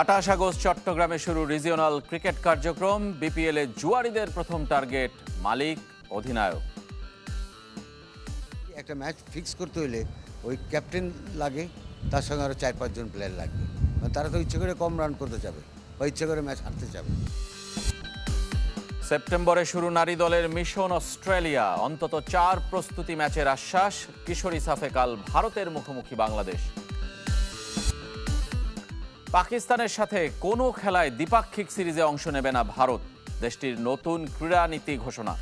আঠাশ আগস্ট চট্টগ্রামে শুরু রিজিওনাল ক্রিকেট কার্যক্রম। বিপিএল এ জুয়ারিদের প্রথম টার্গেট মালিক অধিনায়ক। একটা ম্যাচ ফিক্স করতে হলে ওই ক্যাপ্টেন লাগে তার সঙ্গে আরও চার পাঁচজন প্লেয়ার লাগবে। মানে তারা তো ইচ্ছে করে কম রান করতে যাবে বা ইচ্ছে করে ম্যাচ হারতে যাবে। সেপ্টেম্বরে শুরু নারী দলের মিশন অস্ট্রেলিয়া। অন্তত চার প্রস্তুতি ম্যাচের আশ্বাস কিশোরী সাফে কাল ভারতের মুখোমুখি বাংলাদেশ। পাকিস্তানের সাথে কোনো খেলায় দ্বিপাক্ষিক সিরিজে অংশ নেবে না ভারত, দেশটির নতুন ক্রীড়া নীতি ঘোষণা।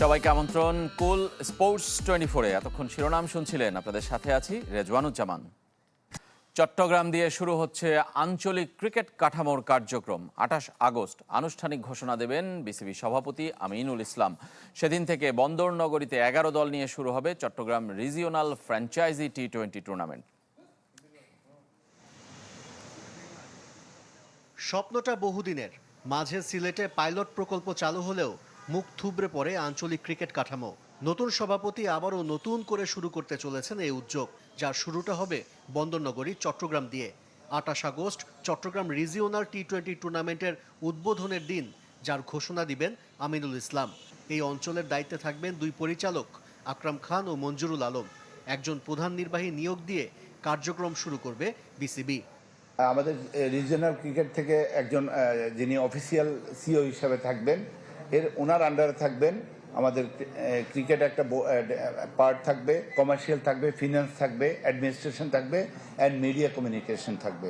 সবাইকে আমন্ত্রণ কুল স্পোর্টস টোয়েন্টি ফোরে। এতক্ষণ শিরোনাম শুনছিলেন, আপনাদের সাথে আছি রেজওয়ানুজ্জামান। চট্টগ্রাম দিয়ে শুরু হচ্ছে আঞ্চলিক ক্রিকেট কাঠামোর কার্যক্রম। আঠাশ আগস্ট আনুষ্ঠানিক ঘোষণা দেবেন বিসিবি সভাপতি আমিনুল ইসলাম। সেদিন থেকে বন্দর নগরীতে এগারো দল নিয়ে শুরু হবে Chattogram regional franchise T twenty tournament. স্বপ্নটা বহুদিনের। মাঝে সিলেটে পাইলট প্রকল্প চালু হলেও মুখ থুবড়ে পড়ে আঞ্চলিক ক্রিকেট কাঠামো। নতুন সভাপতি আবারও নতুন করে শুরু করতে চলেছেন এই উদ্যোগ, যার শুরুটা হবে বন্দরনগরী, চট্টগ্রাম দিয়ে। আটাশ August, Chattogram regional T twenty টুর্নামেন্টের উদ্বোধনের দিন, যার ঘোষণা দিবেন আমিনুল ইসলাম। এই অঞ্চলের দায়িত্বে থাকবেন দুই পরিচালক, আকরাম খান ও মঞ্জুরুল আলম। একজন প্রধান নির্বাহী নিয়োগ দিয়ে কার্যক্রম শুরু করবে বিসিবি। আমাদের রিজিওনাল ক্রিকেট থেকে একজন যিনি অফিসিয়াল সিও হিসাবে থাকবেন, এর ওনার আন্ডারে থাকবেন আমাদের ক্রিকেট একটা পার্ট থাকবে কমার্শিয়াল থাকবে ফিনান্স থাকবে অ্যাডমিনিস্ট্রেশন থাকবে অ্যান্ড মিডিয়া কমিউনিকেশন থাকবে।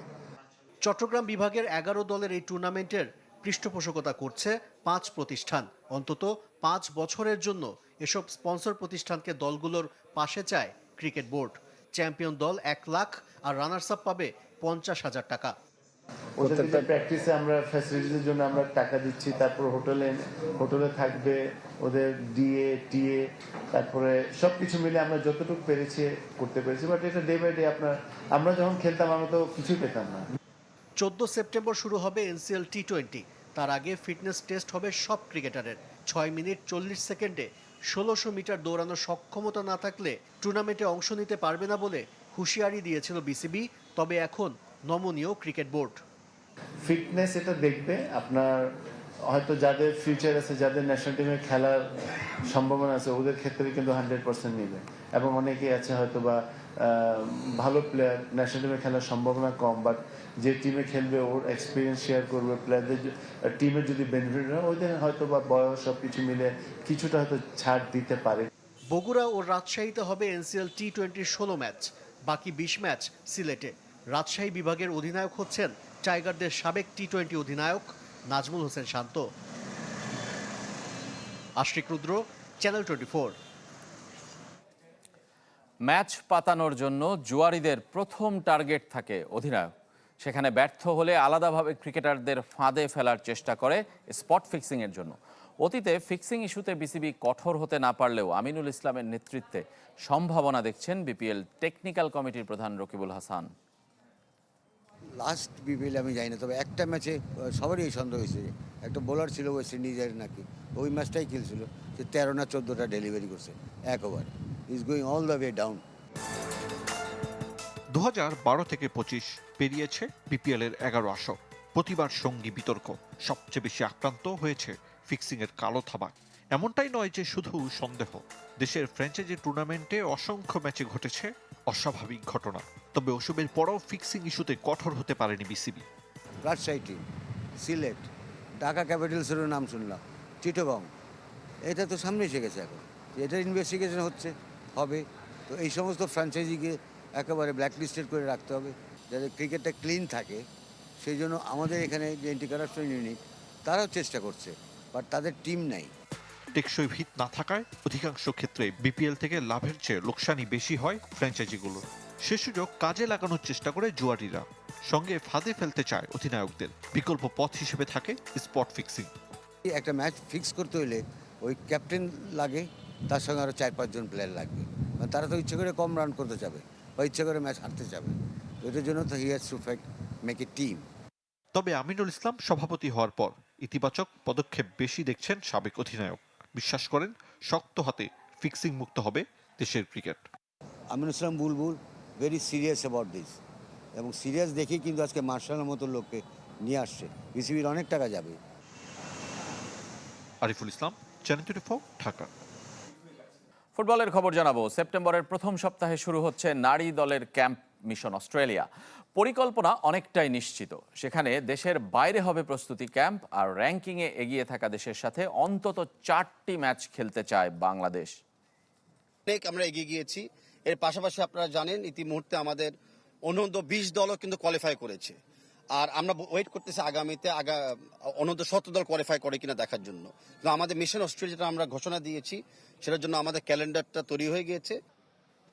চট্টগ্রাম বিভাগের এগারো দলের এই টুর্নামেন্টের পৃষ্ঠপোষকতা করছে পাঁচ প্রতিষ্ঠান। অন্তত পাঁচ বছরের জন্য এসব স্পন্সর প্রতিষ্ঠানকে দলগুলোর পাশে চায় ক্রিকেট বোর্ড। চ্যাম্পিয়ন দল এক লাখ আর রানার্স আপ পাবে পঞ্চাশ হাজার টাকা। প্রত্যেকটা প্র্যাকটিসে আমরা ফ্যাসিলিটির জন্য আমরা টাকা দিচ্ছি তারপর হোটেলে হোটেলে থাকবে ওদের ডিএ টিএ তারপরে সব কিছু মিলে আমরা যতটুকু পেরেছি করতে পেরেছি। বাট এটা ডে বাই ডে আপনার আমরা যখন খেলতাম আমরা তো কিছুই পেতাম না। চোদ্দ সেপ্টেম্বর শুরু হবে এনসিএল টি টোয়েন্টি তার আগে ফিটনেস টেস্ট হবে সব ক্রিকেটারের। ছয় মিনিট চল্লিশ সেকেন্ডে ষোলোশো মিটার দৌড়ানোর সক্ষমতা না থাকলে টুর্নামেন্টে অংশ নিতে পারবে না বলে হুঁশিয়ারি দিয়েছিল বিসিবি তবে এখন নমনীয় ক্রিকেট বোর্ড। ফিটনেস এটা দেখবে আপনার হয়তো যাদের ফিউচার আছে যাদের ন্যাশনাল টিমে খেলার সম্ভাবনা আছে ওদের ক্ষেত্রে কিন্তু হান্ড্রেড পার্সেন্ট নেবে। এবং অনেকেই আছে হয়তো বা ভালো প্লেয়ার ন্যাশনাল টিমে খেলার সম্ভাবনা কম বাট যে টিমে খেলবে ওর এক্সপিরিয়েন্স শেয়ার করবে প্লেয়ারদের টিমের যদি বেনিফিট হয় ওদের হয়তো বা বয়স সব কিছু মিলে কিছুটা হয়তো ছাড় দিতে পারে। বগুড়া ও রাজশাহীতে হবে এনসিএল টি টোয়েন্টির ষোলো ম্যাচ বাকি বিশ ম্যাচ সিলেটে। রাজশাহী বিভাগের অধিনায়ক হচ্ছেন টাইগারদের সাবেক টি টোয়েন্টি অধিনায়ক Najmul Hossain Shanto. Ashrik Rudra Channel twenty match পাতানোর জন্য জুয়ারিদের প্রথম টার্গেট থাকে অধিনায়ক। সেখানে ব্যর্থ হলে আলাদাভাবে ক্রিকেটারদের ফাঁদে ফেলার চেষ্টা করে স্পট ফিক্সিংয়ের জন্য। অতীতে ফিক্সিং ইস্যুতে বিসিবি কঠোর হতে না পারলেও আমিনুল ইসলামের নেতৃত্বে সম্ভাবনা দেখছেন বিপিএল টেকনিক্যাল কমিটির প্রধান রকিবুল হাসান। লাস্ট বিপিএল আমি জানি না, তবে একটা ম্যাচে সবারই এই সন্দেহ হয়েছে একটা বোলার ছিল ওয়েস্ট ইন্ডিজের নাকি, ওই ম্যাচটাই খেলছিল, যে তেরো না চোদ্দোটা ডেলিভারি করছে, এক over is going all the way down দু বারো থেকে পঁচিশ পেরিয়েছে বিপিএল এর এগারো আসর, প্রতিবার সঙ্গী বিতর্ক, সবচেয়ে বেশি আক্রান্ত হয়েছে ফিক্সিং এর কালো থাবা, এমনটাই নয় যে শুধু সন্দেহ, দেশের ফ্র্যাঞ্চাইজি টুর্নামেন্টে অসংখ্য ম্যাচে ঘটেছে অস্বাভাবিক ঘটনা। তবে ওসবের পরও ফিক্সিং ইস্যুতে কঠোর হতে পারেনি বিসিবি। রাজশাহী টিম সিলেট ঢাকা ক্যাপিটালসেরও নাম শুনলাম। চিটগং এটা তো সামনে এসে গেছে এখন। এটা ইনভেস্টিগেশন হচ্ছে হবে। তো এই সমস্ত ফ্র্যাঞ্চাইজিকে একেবারে ব্ল্যাকলিস্টেড করে রাখতে হবে যাতে ক্রিকেটটা ক্লিন থাকে। সেই জন্য আমাদের এখানে যে এন্টি কারাপশন ইউনিট তারাও চেষ্টা করছে বাট তাদের টিম নাই। টেকসই ভিত না থাকায় অধিকাংশ ক্ষেত্রে বিপিএল থেকে লাভের চেয়ে লোকসানই বেশি হয় ফ্র্যাঞ্চাইজিগুলোর সে সুযোগ কাজে লাগানোর চেষ্টা করে জুয়ারিরা। সঙ্গে ফাঁদে ফেলতে চায় অধিনায়কদের। বিকল্প পথ হিসেবে থাকে স্পট ফিক্সিং একটা ম্যাচ ফিক্স করতে হলে ওই ক্যাপ্টেন লাগে তার সঙ্গে আরও চার পাঁচজন প্লেয়ার লাগবে। মানে তারা তো ইচ্ছে করে কম রান করতে যাবে বা ইচ্ছে করে ম্যাচ হারতে যাবে। এটার জন্য তো he has to fact make a team তবে আমিনুল ইসলাম সভাপতি হওয়ার পর ইতিবাচক পদক্ষেপ বেশি দেখছেন সাবেক অধিনায়ক। বিশ্বাস করেন শক্ত হাতে ফিক্সিং মুক্ত হবে দেশের cricket Aminul Islam Bulbul very serious about this এবং সিরিয়াস দেখেই কিন্তু আজকে মার্শালের মতো লোককে নিয়ে আসছে। বিসিবির অনেক টাকা যাবে। Ariful Islam Channel twenty four Dhaka. ফুটবলের খবর জানাব। সেপ্টেম্বরের প্রথম সপ্তাহে শুরু হচ্ছে নারী দলের ক্যাম্প মিশন অস্ট্রেলিয়া। পরিকল্পনা অনেকটাই নিশ্চিত। সেখানে দেশের বাইরে হবে প্রস্তুতি ক্যাম্প আর র্যাঙ্কিংয়ে এগিয়ে থাকা দেশের সাথে অন্তত চারটি ম্যাচ খেলতে চায় বাংলাদেশ। অনেক আমরা এগিয়ে গিয়েছি। এর পাশাপাশি আপনারা জানেন ইতিমুহূর্তে আমাদের অনন্ত বিশ দলও কিন্তু কোয়ালিফাই করেছে। আর আমরা ওয়েট করতেছি আগামীতে আগা অনন্ত সত্তর দল কোয়ালিফাই করে কিনা দেখার জন্য। তো আমাদের মিশন অস্ট্রেলিয়া যেটা আমরা ঘোষণা দিয়েছি, সেটার জন্য আমাদের ক্যালেন্ডারটা তৈরি হয়ে গিয়েছে।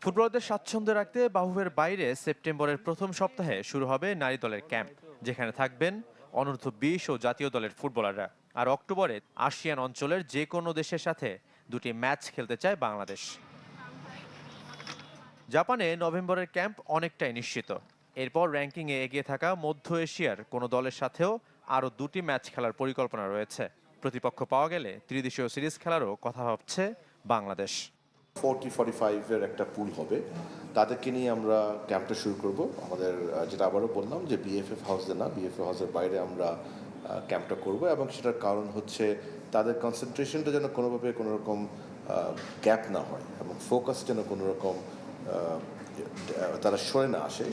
ফুটবলারদের স্বাচ্ছন্দ্য রাখতে বাহুবের বাইরে সেপ্টেম্বরের প্রথম সপ্তাহে শুরু হবে নারী দলের ক্যাম্প, যেখানে থাকবেন অনূর্ধ্ব বিশ ও জাতীয় দলের ফুটবলাররা। আর অক্টোবরে আসিয়ান অঞ্চলের যে কোনো দেশের সাথে দুটি ম্যাচ খেলতে চায় বাংলাদেশ। জাপানে নভেম্বরের ক্যাম্প অনেকটাই নিশ্চিত। এরপর র্যাঙ্কিংয়ে এগিয়ে থাকা মধ্য এশিয়ার কোনো দলের সাথেও আরও দুটি ম্যাচ খেলার পরিকল্পনা রয়েছে। প্রতিপক্ষ পাওয়া গেলে ত্রিদেশীয় সিরিজ খেলারও কথা ভাবছে বাংলাদেশ। ফোরটি ফর্টি ফাইভের একটা পুল হবে। তাদেরকে নিয়ে আমরা ক্যাম্পটা শুরু করব। আমাদের যেটা আবারও বললাম যে বিএফএফ হাউসে না বিএফএফ হাউসের বাইরে আমরা ক্যাম্পটা করব এবং সেটার কারণ হচ্ছে তাদের কনসেন্ট্রেশনটা যেন কোনোভাবে কোনো রকম গ্যাপ না হয় এবং ফোকাস যেন কোনো রকম তারা সরে না আসে।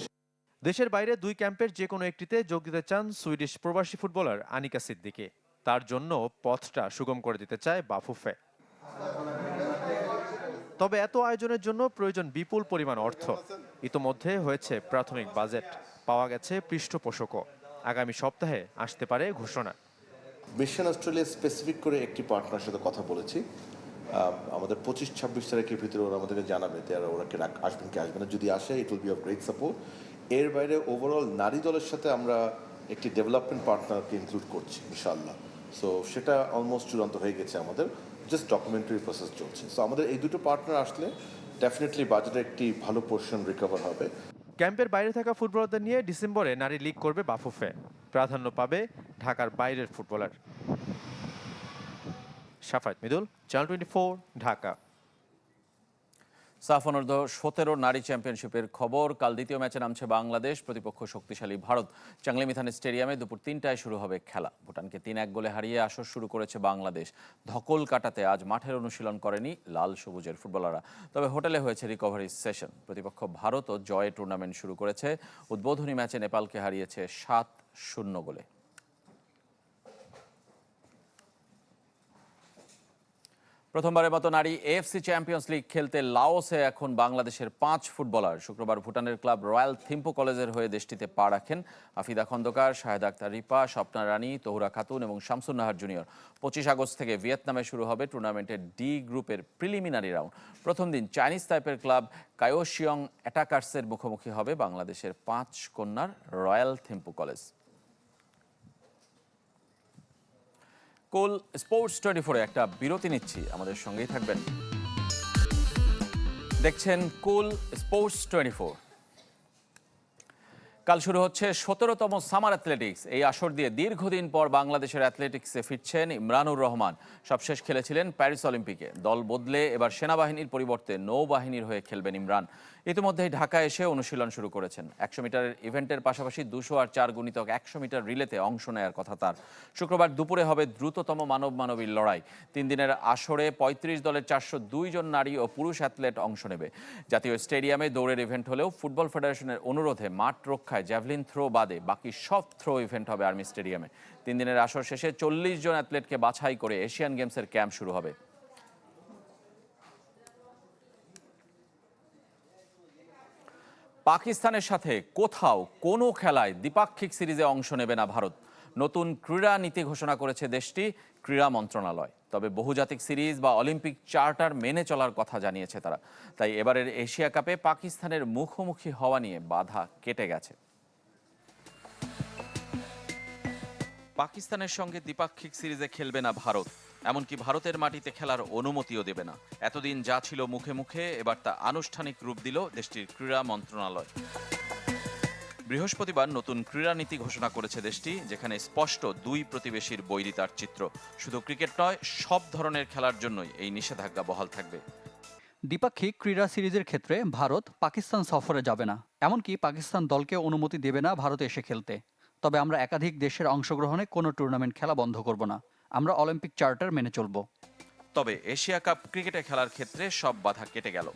দেশের বাইরে দুই ক্যাম্পের যে কোনো একটিতে যোগ দিতে চান সুইডিশ প্রবাসী ফুটবলার আনিকা সিদ্দিকে। তার জন্য পথটা সুগম করে দিতে চায় বাফুফে। তবে এত আয়োজনের জন্য প্রয়োজন বিপুল পরিমাণ অর্থ। ইতোমধ্যে হয়েছে প্রাথমিক বাজেট। পাওয়া গেছে পৃষ্ঠপোষকও। আগামী সপ্তাহে আসতে পারে ঘোষণা। মিশন অস্ট্রেলিয়া স্পেসিফিক করে একটি পার্টনার সাথে কথা বলেছি। আমাদের পঁচিশ, ছাব্বিশ তারিখের ভিতরে ওরা আমাদেরকে জানাবে যে ওরা কি আসবেন কি আসবে না। যদি আসে it will be of great support এর বাইরে ওভারঅল নারী দলের সাথে আমরা একটি ডেভেলপমেন্ট পার্টনারকে ইনক্লুড করছি ইনশাল্লাহ সো সেটা অলমোস্ট চূড়ান্ত হয়ে গেছে আমাদের। জাস্ট ডকুমেন্টারি প্রসেস চলছে। সো আমাদের এই দুটো পার্টনার আসলে ডেফিনেটলি বাজেটে একটি ভালো পোর্শন রিকভার হবে। ক্যাম্পের বাইরে থাকা ফুটবলারদের নিয়ে ডিসেম্বরে নারী লিগ করবে বাফুফে। প্রাধান্য পাবে ঢাকার বাইরের footballer. Safayet Midul Channel twenty four Dhaka. SAFF অনূর্ধ্ব সতেরো নারী চ্যাম্পিয়নশিপের খবর, কাল দ্বিতীয় ম্যাচে নামছে বাংলাদেশ, প্রতিপক্ষ শক্তিশালী ভারত। চাংলি মিথান স্টেডিয়ামে দুপুর তিনটায় শুরু হবে খেলা। ভুটানকে তিন এক গোলে হারিয়ে আসর শুরু করেছে বাংলাদেশ। ধকল কাটাতে আজ মাঠের অনুশীলন করেনি লাল সবুজের ফুটবলাররা। তবে হোটেলে হয়েছে রিকভারি সেশন প্রতিপক্ষ ভারতও জয়ে টুর্নামেন্ট শুরু করেছে। উদ্বোধনী ম্যাচে নেপালকে হারিয়েছে সাত শূন্য গোলে। প্রথমবারের মতো নারী এএফসি চ্যাম্পিয়ন্স লিগ খেলতে লাওসে এখন বাংলাদেশের পাঁচ ফুটবলার। শুক্রবার ভুটানের ক্লাব রয়্যাল থিম্পো কলেজের হয়ে দেশটিতে পা রাখেন আফিদা খন্দকার, শাহেদ আক্তার রিপা, স্বপ্না রানী, তহুরা খাতুন এবং শামসুন নাহার জুনিয়র। পঁচিশ আগস্ট থেকে ভিয়েতনামে শুরু হবে টুর্নামেন্টের ডি গ্রুপের প্রিলিমিনারি রাউন্ড। প্রথম দিন চাইনিজ টাইপের ক্লাব কায়োশিয়ং অ্যাটাকার্সের মুখোমুখি হবে বাংলাদেশের পাঁচ কন্যার Royal Thimphu College. Cool sports twenty ফোরে একটা বিরতি নিচ্ছি। আমাদের সঙ্গেই থাকবেন। দেখছেন কুল স্পোর্টস টোয়েন্টি ফোর। কাল শুরু হচ্ছে সতেরোতম সামার অ্যাথলেটিক্স। এই আসর দিয়ে দীর্ঘদিন পর বাংলাদেশের অ্যাথলেটিক্সে ফিরছেন ইমরানুর রহমান। সবশেষ খেলেছিলেন প্যারিস অলিম্পিকে। দল বদলে এবার সেনাবাহিনীর পরিবর্তে নৌবাহিনীর হয়ে খেলবেন ইমরান। ইতিমধ্যেই ঢাকা এসে অনুশীলন শুরু করেছেন। একশো মিটারের ইভেন্টের পাশাপাশি দুশো আর চার গুণিতক একশো মিটার রিলেতে অংশ নেয়ার কথা তার। শুক্রবার দুপুরে হবে দ্রুততম মানব মানবীর লড়াই। তিন দিনের আসরে পঁয়ত্রিশ দলের চারশো দুই জন নারী ও পুরুষ অ্যাথলেট অংশ নেবে। জাতীয় স্টেডিয়ামে দৌড়ের ইভেন্ট হলেও ফুটবল ফেডারেশনের অনুরোধে মাঠ রক্ষায় জ্যাভলিন থ্রো বাদে বাকি সব থ্রো ইভেন্ট হবে আর্মি স্টেডিয়ামে। তিন দিনের আসর শেষে চল্লিশ জন অ্যাথলেটকে বাছাই করে এশিয়ান গেমসের ক্যাম্প শুরু হবে। পাকিস্তানের সাথে কোথাও কোনো খেলায় দ্বিপাক্ষিক সিরিজে অংশ নেবে না ভারত। নতুন ক্রীড়া নীতি ঘোষণা করেছে দেশটি ক্রীড়া মন্ত্রণালয়। তবে বহুজাতিক সিরিজ বা অলিম্পিক চার্টার মেনে চলার কথা জানিয়েছে তারা। তাই এবারের এশিয়া কাপে পাকিস্তানের মুখোমুখি হওয়া নিয়ে বাধা কেটে গেছে। পাকিস্তানের সঙ্গে দ্বিপাক্ষিক সিরিজে খেলবে না ভারত। এমনকি ভারতের মাটিতে খেলার অনুমতিও দেবে না। এতদিন যা ছিল মুখে মুখে, এবার তা আনুষ্ঠানিক রূপ দিল দেশটির ক্রীড়া মন্ত্রণালয়। বৃহস্পতিবার নতুন ক্রীড়া নীতি ঘোষণা করেছে দেশটি, যেখানে স্পষ্ট দুই প্রতিবেশীর বৈরিতার চিত্র। শুধু ক্রিকেট নয়, সব ধরনের খেলার জন্যই এই নিষেধাজ্ঞা বহাল থাকবে। দ্বিপাক্ষিক ক্রীড়া সিরিজের ক্ষেত্রে ভারত পাকিস্তান সফরে যাবে না। এমনকি পাকিস্তান দলকে অনুমতি দেবে না ভারতে এসে খেলতে। তবে আমরা একাধিক দেশের অংশগ্রহণে কোনো টুর্নামেন্ট খেলা বন্ধ করব না। আমরা অলিম্পিক চার্টার মেনে চলব। তবে এশিয়া কাপ ক্রিকেটে খেলার ক্ষেত্রে সব বাধা কেটে গেল।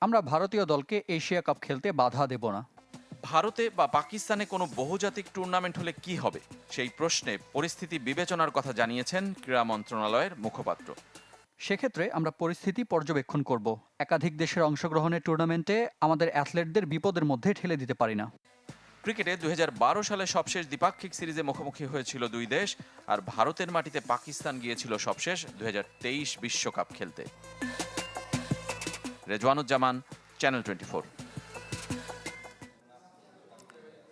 আমরা ভারতীয় দলকে এশিয়া কাপ খেলতে বাধা দেব না। ভারতে বা পাকিস্তানে কোনো বহুজাতিক টুর্নামেন্ট হলে কি হবে? সেই প্রশ্নে পরিস্থিতি বিবেচনার কথা জানিয়েছেন ক্রীড়া মন্ত্রণালয়ের মুখপাত্র। সেক্ষেত্রে আমরা পরিস্থিতি পর্যবেক্ষণ করব। একাধিক দেশের অংশগ্রহণের টুর্নামেন্টে আমাদের অ্যাথলেটদের বিপদের মধ্যে ঠেলে দিতে পারি না। ক্রিকেটে দুই হাজার বারো সালে সবশেষ দ্বিপাক্ষিক সিরিজে মুখোমুখি হয়েছিল দুই দেশ, আর ভারতের মাটিতে পাকিস্তান গিয়েছিল সবশেষ দুই বিশ্বকাপ খেলতে। Rezwanuzzaman Channel twenty four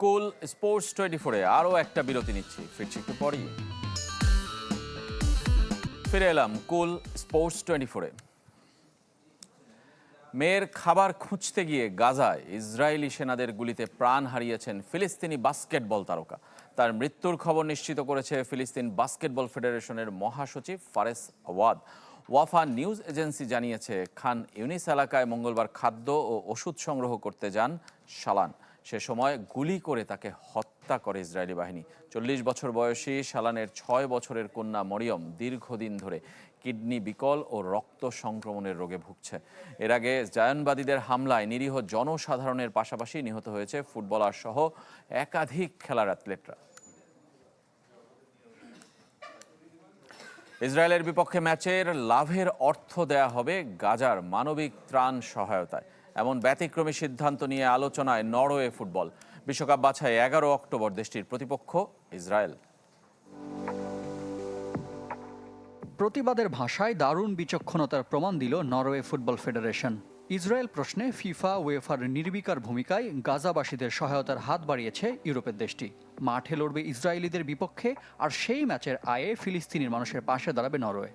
cool sports twenty ফোরে আরও একটা বিরতি নিচ্ছি। ফিরছি একটু পরেই। ফিরে এলাম কুল স্পোর্টস টোয়েন্টি ফোরে মেয়ের খাবার খুঁজতে গিয়ে গাজায় ইসরায়েলি সেনাদের গুলিতে প্রাণ হারিয়েছেন ফিলিস্তিনি বাস্কেটবল তারকা। তার মৃত্যুর খবর নিশ্চিত করেছে ফিলিস্তিন বাস্কেটবল ফেডারেশনের মহাসচিব ফারেস আওয়াদ ওয়াফা নিউজ এজেন্সি জানিয়েছে, খান ইউনিস এলাকায় মঙ্গলবার খাদ্য ও ওষুধ সংগ্রহ করতে যান শালান। সে সময় গুলি করে তাকে হত্যা করে ইসরায়েলি বাহিনী। চল্লিশ বছর বয়সী শালানের ছয় বছরের কন্যা মরিয়ম দীর্ঘদিন ধরে কিডনি বিকল ও রক্ত সংক্রমণের রোগে ভুগছে। এর আগে জায়নবাদীদের হামলায় নিরীহ জনসাধারণের পাশাপাশি নিহত হয়েছে ফুটবলার সহ একাধিক খেলার অ্যাথলেটরা। ইসরায়েলের বিপক্ষে ম্যাচের লাভের অর্থ দেয়া হবে গাজার মানবিক ত্রাণ সহায়তায়। এমন ব্যতিক্রমী সিদ্ধান্ত নিয়ে আলোচনায় নরওয়ে ফুটবল। বিশ্বকাপ বাছাই এগারো অক্টোবর দেশটির প্রতিপক্ষ ইসরায়েল। প্রতিবাদের ভাষায় দারুণ বিচক্ষণতার প্রমাণ দিল নরওয়ে ফুটবল ফেডারেশন। ইসরায়েল প্রশ্নে ফিফা ওয়েফার নির্বিকার ভূমিকায় গাজাবাসীদের সহায়তার হাত বাড়িয়েছে ইউরোপের দেশটি। মাঠে লড়বে ইসরায়েলিদের বিপক্ষে, আর সেই ম্যাচের আয়ে ফিলিস্তিনির মানুষের পাশে দাঁড়াবে নরওয়ে।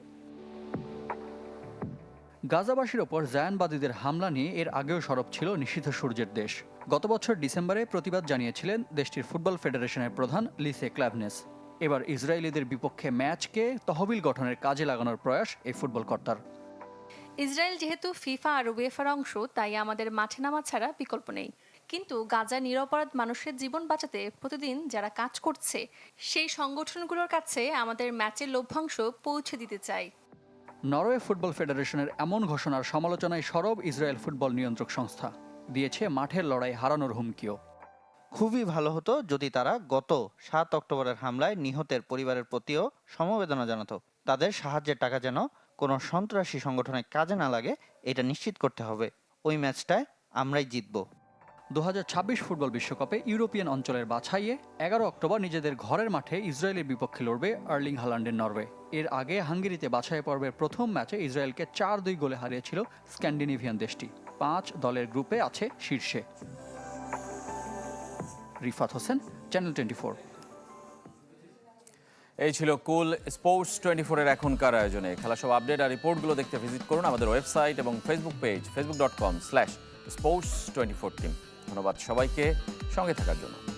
গাজাবাসীর ওপর জায়ানবাদীদের হামলা নিয়ে এর আগেও সরব ছিল নিষিদ্ধ সূর্যের দেশ। গত বছর ডিসেম্বরে প্রতিবাদ জানিয়েছিলেন দেশটির ফুটবল ফেডারেশনের প্রধান লিসে ক্ল্যাভনেস এবার ইসরায়েলিদের বিপক্ষে ম্যাচকে তহবিল গঠনের কাজে লাগানোর প্রয়াস এই ফুটবল কর্তার ইসরায়েল যেহেতু ফিফা আর উয়েফার অংশ তাই আমাদের মাঠে নামা ছাড়া বিকল্প নেই। কিন্তু গাজা নিরপরাধ মানুষের জীবন বাঁচাতে প্রতিদিন যারা কাজ করছে সেই সংগঠনগুলোর কাছে আমাদের ম্যাচের লভ্যাংশ পৌঁছে দিতে চাই। নরওয়ে ফুটবল ফেডারেশনের এমন ঘোষণার সমালোচনায় সরব ইসরায়েল ফুটবল নিয়ন্ত্রক সংস্থা দিয়েছে মাঠের লড়াই হারানোর হুমকিও। খুবই ভালো হতো যদি তারা গত সাত অক্টোবরের হামলায় নিহতের পরিবারের প্রতিও সমবেদনা জানাতো। তাদের সাহায্যের টাকা যেন কোনো সন্ত্রাসী সংগঠনে কাজে না লাগে, এটা নিশ্চিত করতে হবে। ওই ম্যাচটায় আমরাই জিতবো। দু ফুটবল বিশ্বকাপে ইউরোপিয়ান অঞ্চলের বাছাইয়ে এগারো অক্টোবর নিজেদের ঘরের মাঠে ইসরায়েলের বিপক্ষে লড়বে আর্লিং হালান্ডের নরওয়ে। এর আগে হাঙ্গেরিতে বাছাই পর্বের প্রথম ম্যাচে ইসরায়েলকে চার দুই গোলে হারিয়েছিল স্ক্যান্ডিনেভিয়ান দেশটি। পাঁচ দলের গ্রুপে আছে শীর্ষে। Rifat Hossain Channel twenty four এই ছিল কুল স্পোর্টস টোয়েন্টি ফোরের এখনকার আয়োজনে। খেলা সব আপডেট আর রিপোর্টগুলো দেখতে ভিজিট করুন আমাদের ওয়েবসাইট এবং Facebook page Facebook dot com slash sports twenty four team ধন্যবাদ সবাইকে সঙ্গে থাকার জন্য।